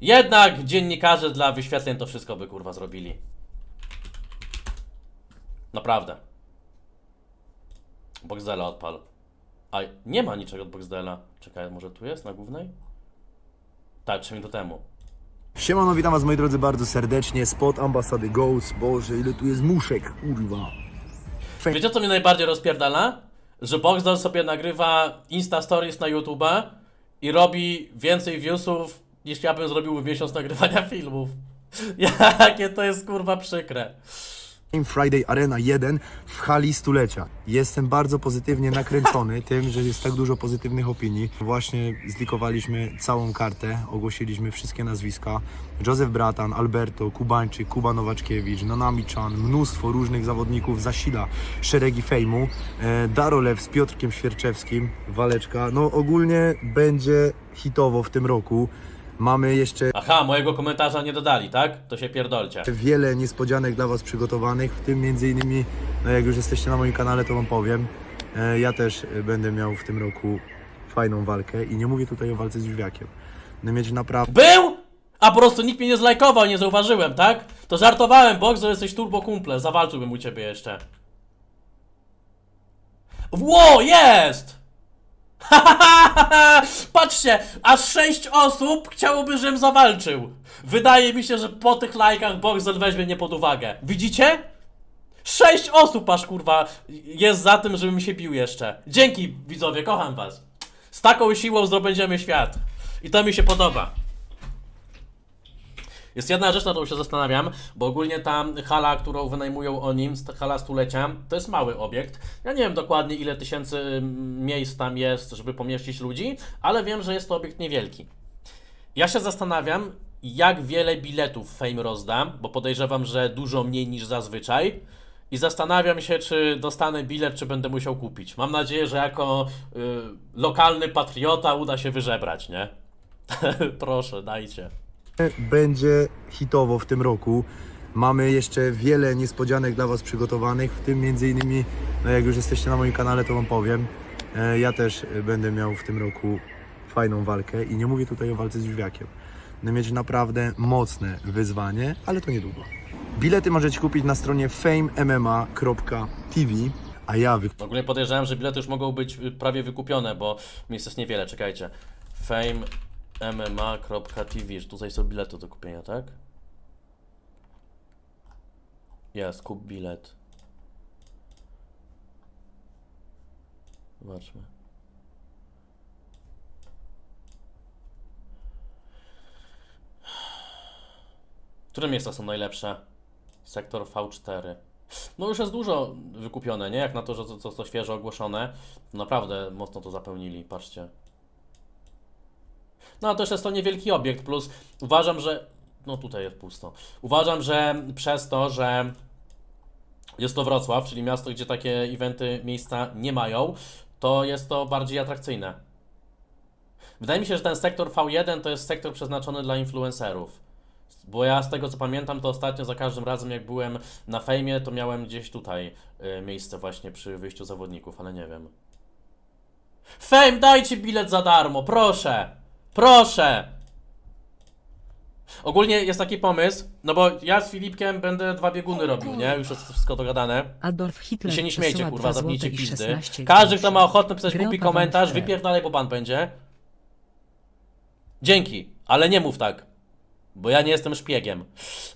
Jednak dziennikarze dla wyświetleń to wszystko by kurwa zrobili. Naprawdę. Boxdela odpal. A nie ma niczego od Boxdela. Czekaj, może tu jest na głównej? Tak, 3 minuty temu. Siemano, witam was moi drodzy bardzo serdecznie. Spot ambasady Ghost. Boże, ile tu jest muszek, kurwa. Wiecie co mnie najbardziej rozpierdala? Że Boxdel sobie nagrywa Insta Stories na YouTube'a i robi więcej viewsów niż ja bym zrobił w miesiąc nagrywania filmów. Jakie to jest kurwa przykre. Fame Friday Arena 1 w hali stulecia. Jestem bardzo pozytywnie nakręcony tym, że jest tak dużo pozytywnych opinii. Właśnie zlikowaliśmy całą kartę, ogłosiliśmy wszystkie nazwiska. Józef Bratan, Alberto, Kubańczyk, Kuba Nowaczkiewicz, Nanami-chan, mnóstwo różnych zawodników zasila szeregi fejmu. E, Darolew z Piotrkiem Świerczewskim, Waleczka. No ogólnie będzie hitowo w tym roku. Mamy jeszcze Aha, mojego komentarza nie dodali, tak? To się pierdolcie. wiele niespodzianek dla Was przygotowanych, w tym między innymi, no jak już jesteście na moim kanale, to Wam powiem, e, ja też e, będę miał w tym roku fajną walkę i nie mówię tutaj o walce z Jóźwiakiem. Będę mieć naprawdę Był? A po prostu nikt mnie nie zlajkował, nie zauważyłem, tak? To żartowałem, Box, że jesteś turbo kumple. Zawalczyłbym u ciebie jeszcze. Ło, jest! Patrzcie, aż sześć osób chciałoby, żebym zawalczył. Wydaje mi się, że po tych lajkach Boxel weźmie mnie pod uwagę. Widzicie? Sześć osób aż kurwa jest za tym, żebym się bił jeszcze. Dzięki widzowie, kocham was. Z taką siłą zdobędziemy świat. I to mi się podoba. Jest jedna rzecz, na którą się zastanawiam, bo ogólnie ta hala, którą wynajmują oni, hala stulecia, to jest mały obiekt. Ja nie wiem dokładnie ile tysięcy mm, miejsc tam jest, żeby pomieścić ludzi, ale wiem, że jest to obiekt niewielki. Ja się zastanawiam, jak wiele biletów Fame rozda, bo podejrzewam, że dużo mniej niż zazwyczaj. I zastanawiam się, czy dostanę bilet, czy będę musiał kupić. Mam nadzieję, że jako y, lokalny patriota uda się wyżebrać, nie? Proszę, dajcie. Będzie hitowo w tym roku. Mamy jeszcze wiele niespodzianek dla Was przygotowanych, w tym między innymi, no jak już jesteście na moim kanale, to Wam powiem, e, ja też będę miał w tym roku fajną walkę i nie mówię tutaj o walce z Jóźwiakiem. Będę mieć naprawdę mocne wyzwanie, ale to niedługo. Bilety możecie kupić na stronie famemma.tv, a ja wy... Ogólnie podejrzewam, że bilety już mogą być y, prawie wykupione, bo miejsc jest niewiele, czekajcie. famemma.tv, że tutaj są bilety do kupienia, tak? Jest, kup bilet. Zobaczmy. Które miejsca są najlepsze? Sektor V4. No już jest dużo wykupione, nie? Jak na to, że to, to, to świeżo ogłoszone. Naprawdę mocno to zapełnili, patrzcie. No a też jest to niewielki obiekt, plus uważam, że... No tutaj jest pusto. Uważam, że przez to, że jest to Wrocław, czyli miasto, gdzie takie eventy miejsca nie mają, to jest to bardziej atrakcyjne. Wydaje mi się, że ten sektor V1 to jest sektor przeznaczony dla influencerów. Bo ja z tego co pamiętam, to ostatnio za każdym razem jak byłem na fejmie, to miałem gdzieś tutaj y, miejsce właśnie przy wyjściu zawodników, ale nie wiem. Fame, dajcie bilet za darmo, proszę! Proszę! Ogólnie jest taki pomysł, no bo ja z Filipkiem będę dwa bieguny robił, nie? Już jest wszystko dogadane. Adolf Hitler I się nie śmiejcie, przesyła kurwa, 2 zamknijcie złote i pizdy. 16 Każdy, kto groszy. ma ochotę pisać Gry głupi komentarz, Cztery. wypierdalaj, bo ban będzie. Dzięki, ale nie mów tak, bo ja nie jestem szpiegiem.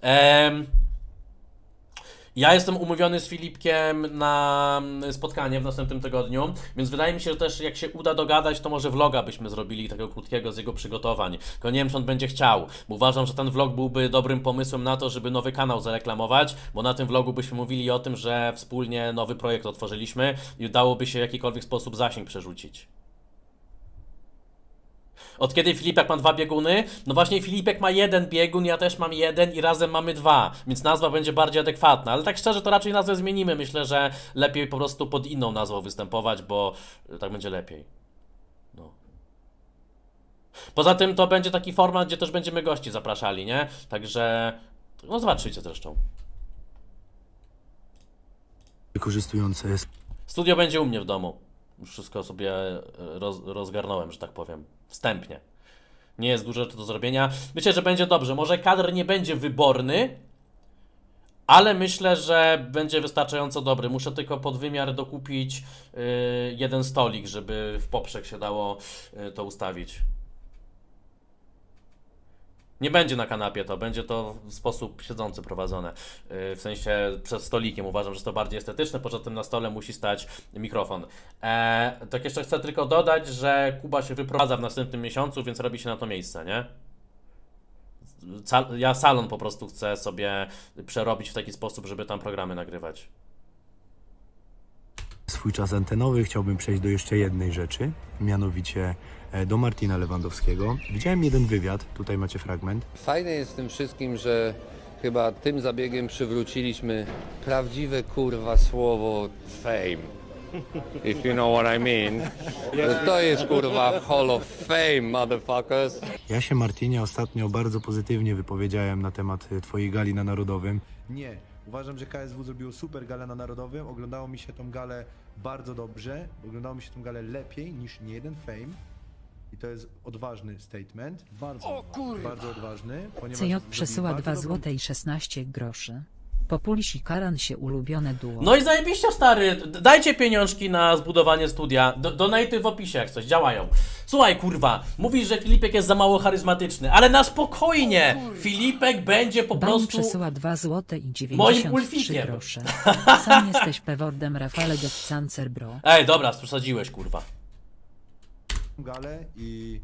Em, ja jestem umówiony z Filipkiem na mm, spotkanie w następnym tygodniu, więc wydaje mi się, że też jak się uda dogadać, to może vloga byśmy zrobili takiego krótkiego z jego przygotowań. Tylko nie wiem, czy on będzie chciał, bo uważam, że ten vlog byłby dobrym pomysłem na to, żeby nowy kanał zareklamować, bo na tym vlogu byśmy mówili o tym, że wspólnie nowy projekt otworzyliśmy i udałoby się w jakikolwiek sposób zasięg przerzucić. Od kiedy Filipek ma dwa bieguny? No właśnie Filipek ma jeden biegun, ja też mam jeden i razem mamy dwa, więc nazwa będzie bardziej adekwatna. Ale tak szczerze to raczej nazwę zmienimy. Myślę, że lepiej po prostu pod inną nazwą występować, bo tak będzie lepiej. No. Poza tym to będzie taki format, gdzie też będziemy gości zapraszali, nie? Także no zobaczycie zresztą. wykorzystujące Studio będzie u mnie w domu. Już wszystko sobie roz, rozgarnąłem, że tak powiem. Wstępnie. Nie jest dużo rzeczy do zrobienia. Myślę, że będzie dobrze. Może kadr nie będzie wyborny, ale myślę, że będzie wystarczająco dobry. Muszę tylko pod wymiar dokupić yy, jeden stolik, żeby w poprzek się dało yy, to ustawić. Nie będzie na kanapie to, będzie to w sposób siedzący prowadzone. Yy, w sensie przed stolikiem. Uważam, że to bardziej estetyczne. Poza tym na stole musi stać mikrofon. Eee, tak jeszcze chcę tylko dodać, że Kuba się wyprowadza w następnym miesiącu, więc robi się na to miejsce, nie? Ja salon po prostu chcę sobie przerobić w taki sposób, żeby tam programy nagrywać. Swój czas antenowy chciałbym przejść do jeszcze jednej rzeczy, mianowicie e, do Martina Lewandowskiego. Widziałem jeden wywiad, tutaj macie fragment. Fajne jest w tym wszystkim, że chyba tym zabiegiem przywróciliśmy prawdziwe kurwa słowo fame. If you know what I mean. To jest kurwa Hall of Fame, motherfuckers. Ja się Martinie ostatnio bardzo pozytywnie wypowiedziałem na temat e, twojej gali na Narodowym. Nie, uważam, że KSW zrobiło super galę na Narodowym. Oglądało mi się tą galę bardzo dobrze. Oglądało mi się tą galę lepiej niż nie jeden fame. I to jest odważny statement. Bardzo, bardzo odważny. ponieważ CJ zrobili przesyła bardzo 2 dobrą złote i 16 groszy. Populiś i Karan się ulubione duo. No i zajebiście stary, D- dajcie pieniążki na zbudowanie studia, Do- donaty w opisie jak coś, działają. Słuchaj kurwa, mówisz, że Filipek jest za mało charyzmatyczny, ale na spokojnie, Filipek będzie po Bani prostu... przesyła 2 złote i Moim 93 ulfikiem. grosze. Sam jesteś pewordem Rafale de Cancer bro. Ej, dobra, przesadziłeś kurwa. galę i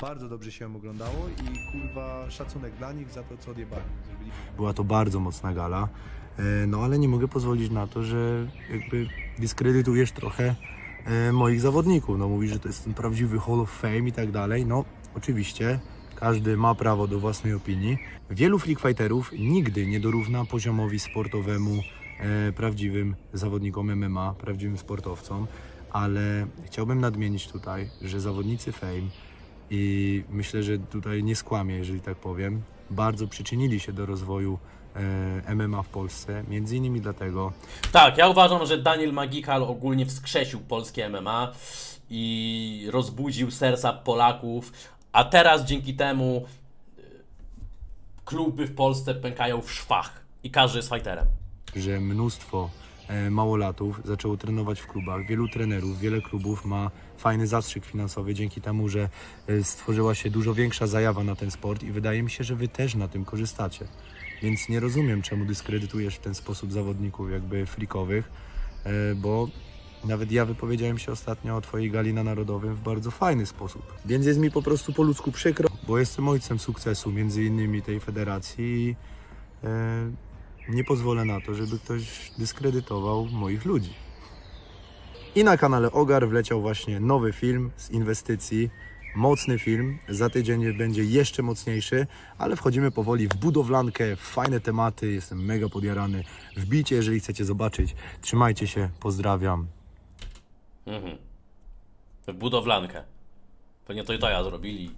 bardzo dobrze się ją oglądało i kurwa szacunek dla nich za to, co odjebali. Zrobili- Była to bardzo mocna gala, e, no ale nie mogę pozwolić na to, że jakby dyskredytujesz trochę e, moich zawodników. No mówisz, że to jest ten prawdziwy Hall of Fame i tak dalej. No oczywiście, każdy ma prawo do własnej opinii. Wielu freak fighterów nigdy nie dorówna poziomowi sportowemu e, prawdziwym zawodnikom MMA, prawdziwym sportowcom, ale chciałbym nadmienić tutaj, że zawodnicy Fame i myślę, że tutaj nie skłamię, jeżeli tak powiem, bardzo przyczynili się do rozwoju e, MMA w Polsce, między innymi dlatego, Tak, ja uważam, że Daniel Magikal ogólnie wskrzesił polskie MMA i rozbudził serca Polaków, a teraz dzięki temu y, kluby w Polsce pękają w szwach i każdy jest fighterem. że mnóstwo e, małolatów zaczęło trenować w klubach. Wielu trenerów, wiele klubów ma fajny zastrzyk finansowy dzięki temu, że e, stworzyła się dużo większa zajawa na ten sport i wydaje mi się, że wy też na tym korzystacie. Więc nie rozumiem, czemu dyskredytujesz w ten sposób zawodników jakby freakowych, e, bo nawet ja wypowiedziałem się ostatnio o twojej gali na Narodowym w bardzo fajny sposób. Więc jest mi po prostu po ludzku przykro, bo jestem ojcem sukcesu między innymi tej federacji i e, nie pozwolę na to, żeby ktoś dyskredytował moich ludzi. I na kanale Ogar wleciał właśnie nowy film z inwestycji. Mocny film, za tydzień będzie jeszcze mocniejszy, ale wchodzimy powoli w budowlankę, w fajne tematy, jestem mega podjarany. Wbijcie, jeżeli chcecie zobaczyć. Trzymajcie się, pozdrawiam. Mhm. W budowlankę. Pewnie to i to ja zrobili.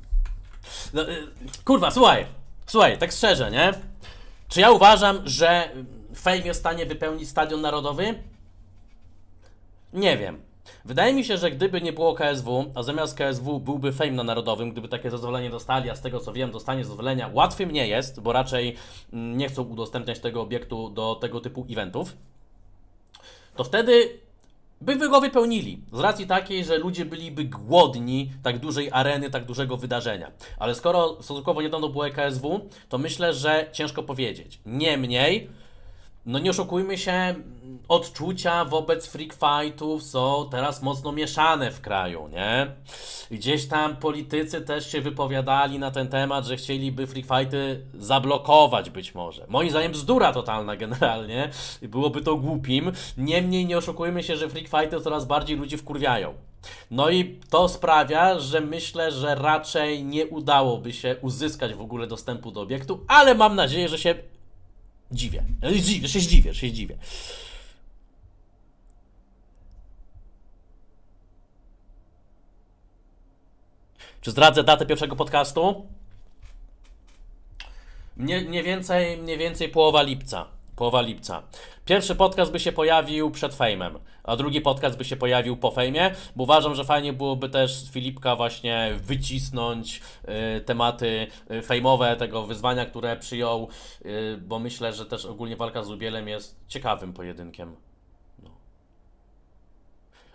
No, y, kurwa, słuchaj. Słuchaj, tak szczerze, nie? Czy ja uważam, że Fame jest w stanie wypełnić stadion narodowy? Nie wiem. Wydaje mi się, że gdyby nie było KSW, a zamiast KSW byłby Fame na narodowym, gdyby takie zezwolenie dostali, a z tego co wiem, dostanie zezwolenia łatwym nie jest, bo raczej mm, nie chcą udostępniać tego obiektu do tego typu eventów, to wtedy by go wypełnili. Z racji takiej, że ludzie byliby głodni tak dużej areny, tak dużego wydarzenia. Ale skoro stosunkowo niedawno było KSW, to myślę, że ciężko powiedzieć. Niemniej, no nie oszukujmy się, odczucia wobec freak fightów są teraz mocno mieszane w kraju, nie? Gdzieś tam politycy też się wypowiadali na ten temat, że chcieliby freak fighty zablokować być może. Moim zdaniem bzdura totalna generalnie byłoby to głupim. Niemniej nie oszukujmy się, że freak fighty coraz bardziej ludzi wkurwiają. No i to sprawia, że myślę, że raczej nie udałoby się uzyskać w ogóle dostępu do obiektu, ale mam nadzieję, że się Dziwię. Dziwię, się zdziwię, się zdziwię. Czy zdradzę datę pierwszego podcastu? Mniej, mniej, więcej, mniej więcej połowa lipca. Połowa lipca. Pierwszy podcast by się pojawił przed fejmem, a drugi podcast by się pojawił po fejmie, bo uważam, że fajnie byłoby też z Filipka właśnie wycisnąć y, tematy y, fejmowe tego wyzwania, które przyjął, y, bo myślę, że też ogólnie walka z Lubielem jest ciekawym pojedynkiem. No.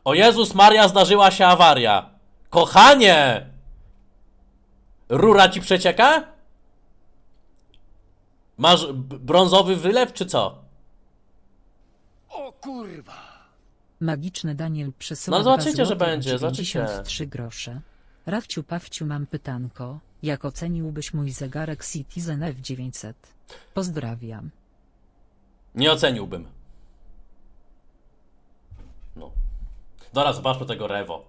O Jezus Maria, zdarzyła się awaria. Kochanie! Rura ci przecieka? Masz b- brązowy wylew, czy co? Magiczny Daniel przesyła No, dwa zobaczycie, że złote i będzie, zobaczycie. 93 grosze. Rafciu Pawciu mam pytanko, jak oceniłbyś mój zegarek Citizen F900? Pozdrawiam. Nie oceniłbym. No. Dobra, zobaczmy tego Rewo.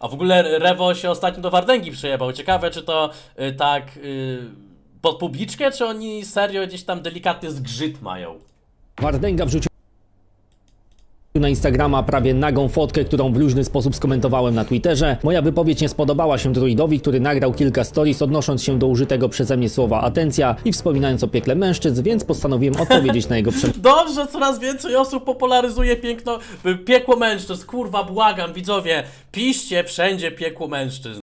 A w ogóle Rewo się ostatnio do Wardęgi przyjebał. Ciekawe, czy to y, tak y, pod publiczkę, czy oni serio gdzieś tam delikatny zgrzyt mają. Wardęga wrzucił na Instagrama prawie nagą fotkę, którą w luźny sposób skomentowałem na Twitterze. Moja wypowiedź nie spodobała się druidowi, który nagrał kilka stories odnosząc się do użytego przeze mnie słowa atencja i wspominając o piekle mężczyzn, więc postanowiłem odpowiedzieć na jego przemówienie. Dobrze, coraz więcej osób popularyzuje piękno, piekło mężczyzn. Kurwa, błagam, widzowie, piszcie wszędzie piekło mężczyzn.